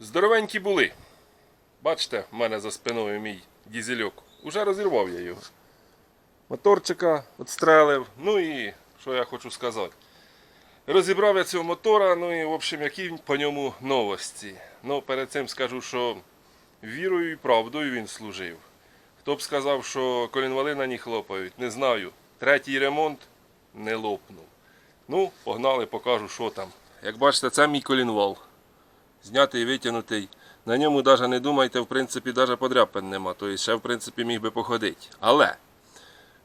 Здоровенькі були. Бачите, в мене за спиною мій дізельок. Уже розірвав я його. Моторчика відстрелив. Ну і що я хочу сказати. Розібрав я цього мотора, ну і в общем, які по ньому новості. Ну, перед цим скажу, що вірою і правдою він служив. Хто б сказав, що колінвали на них лопають, не знаю. Третій ремонт не лопнув. Ну, погнали, покажу, що там. Як бачите, це мій колінвал. Знятий, витягнутий. На ньому навіть не думайте, в принципі, навіть подряпин нема. Тобто ще, в принципі, міг би походити. Але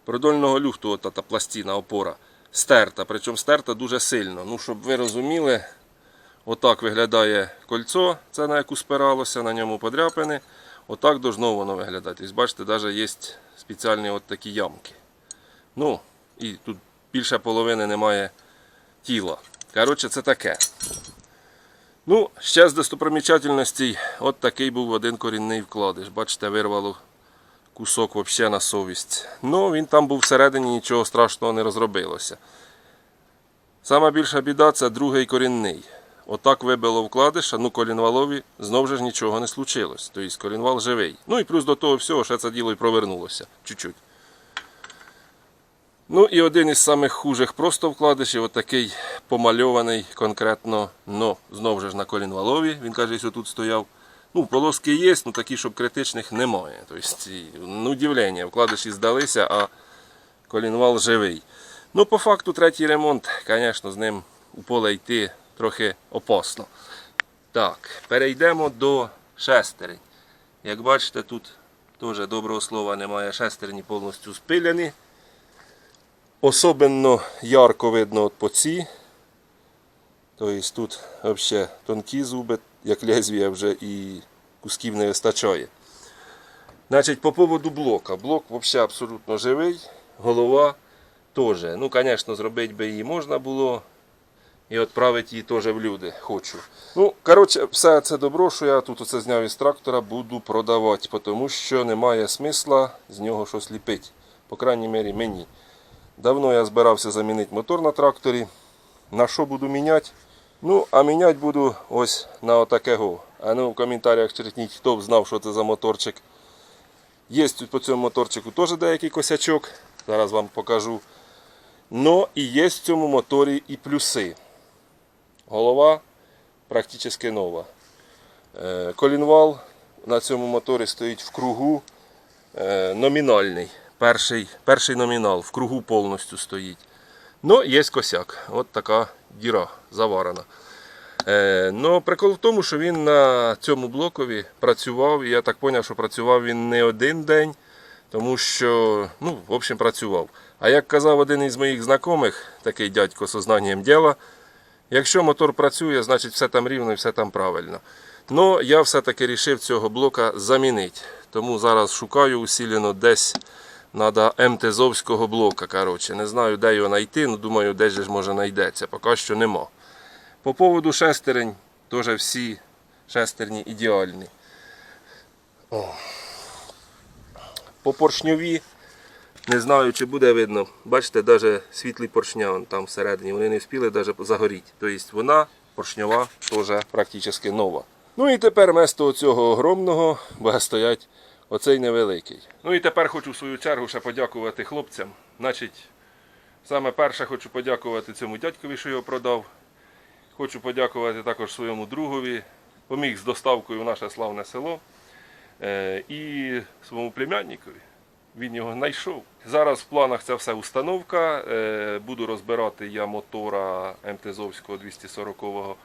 продольного люфту, ота та пластина, опора, стерта. Причому стерта дуже сильно. Ну, щоб ви розуміли, отак виглядає кольцо, це на яку спиралося, на ньому подряпини. Отак должно воно виглядати. Тобто, бачите, навіть є спеціальні от такі ямки. Ну, і тут більше половини немає тіла. Коротше, це таке. Ну, ще з достопримічательностей, от такий був один корінний вкладиш. Бачите, вирвало кусок взагалі на совість. Ну, він там був всередині, нічого страшного не розробилося. Сама більша біда це другий корінний. Отак вибило вкладиш, а ну колінвалові знову ж нічого не случилось. Тобто колінвал живий. Ну і плюс до того всього, ще це діло і провернулося. Чуть-чуть. Ну і один із самих хужих просто вкладишів, отакий помальований конкретно, ну, знову ж на колінвалові. Він каже, що тут стояв. Ну, полоски є, ну такі, щоб критичних немає. Тобто, ну, удивлення, вкладиші здалися, а колінвал живий. Ну, по факту, третій ремонт, звісно, з ним у поле йти трохи опасно. Так, перейдемо до шестерень. Як бачите, тут теж доброго слова немає. Шестерні повністю спиляні. Особенно ярко видно от по ці. Тобто тут взагалі тонкі зуби, як лезвія вже і кусків не вистачає. Значить, по поводу блока. Блок взагалі абсолютно живий, голова теж. Ну, звісно, зробити би її можна було. І відправити її теж в люди хочу. Ну, коротше, все це добро, що я тут оце зняв із трактора, буду продавати, тому що немає смисла з нього щось ліпити. По крайній мірі мені. Давно я збирався замінити мотор на тракторі. На що буду міняти? Ну, а міняти буду ось на отакого. А ну в коментарях черкніть, хто б знав, що це за моторчик. Є тут по цьому моторчику теж деякий косячок. Зараз вам покажу. Ну і є в цьому моторі і плюси. Голова практично нова. Е, Колінвал на цьому моторі стоїть в кругу е, номінальний. Перший, перший номінал в кругу повністю стоїть. Ну, є косяк. От така діра заварена. Е, ну, прикол в тому, що він на цьому блокові працював, я так зрозумів, що працював він не один день, тому що, ну, в общем, працював. А як казав один із моїх знайомих, такий дядько з ознанням діла, якщо мотор працює, значить все там рівно і все там правильно. Ну, я все-таки вирішив цього блока замінити. Тому зараз шукаю усилено десь Надо МТЗовського блока. коротше. Не знаю, де його знайти, але думаю, десь може знайдеться. Поки що нема. По поводу шестерень, теж всі шестерні ідеальні. О. По поршньові, не знаю, чи буде видно. Бачите, навіть світлий поршня там всередині. Вони не встигли навіть загоріти. Тобто вона поршньова теж практично нова. Ну і тепер вместо цього огромного буде стоять оцей невеликий. Ну і тепер хочу в свою чергу ще подякувати хлопцям. Значить, саме перше хочу подякувати цьому дядькові, що його продав. Хочу подякувати також своєму другові, поміг з доставкою в наше славне село. Е, і своєму племянникові. Він його знайшов. Зараз в планах ця все установка. Е, Буду розбирати я мотора МТЗовського 240-го.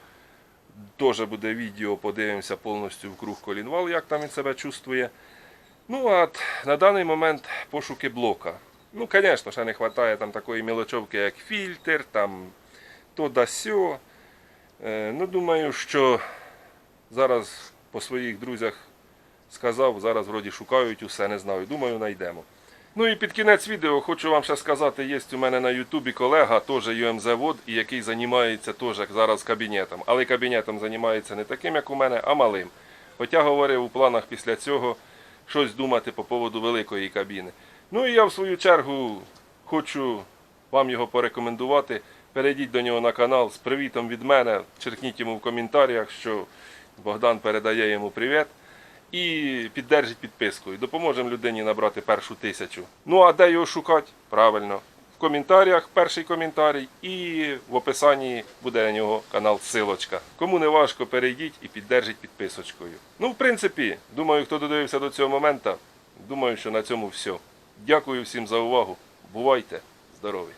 Теж буде відео, подивимося повністю в круг колінвал, як там він себе чувствує. Ну, а на даний момент пошуки блока. Ну, звісно, ще не вистачає там такої мілочовки, як фільтр, там то да сьо. Е, Ну, думаю, що зараз по своїх друзях сказав, зараз вроді шукають усе, не знаю. Думаю, знайдемо. Ну і під кінець відео хочу вам ще сказати, є у мене на Ютубі колега, теж ЮМЗ Вод, який займається теж зараз кабінетом. Але кабінетом займається не таким, як у мене, а малим. Хоча говорив у планах після цього щось думати по поводу великої кабіни. Ну і я в свою чергу хочу вам його порекомендувати. Перейдіть до нього на канал з привітом від мене, черкніть йому в коментарях, що Богдан передає йому привіт. І піддержіть підпискою. Допоможемо людині набрати першу тисячу. Ну а де його шукати? Правильно. В коментарях перший коментарій і в описанні буде на нього канал Силочка. Кому не важко, перейдіть і піддержіть підписочкою. Ну, в принципі, думаю, хто додивився до цього моменту, думаю, що на цьому все. Дякую всім за увагу. Бувайте здорові!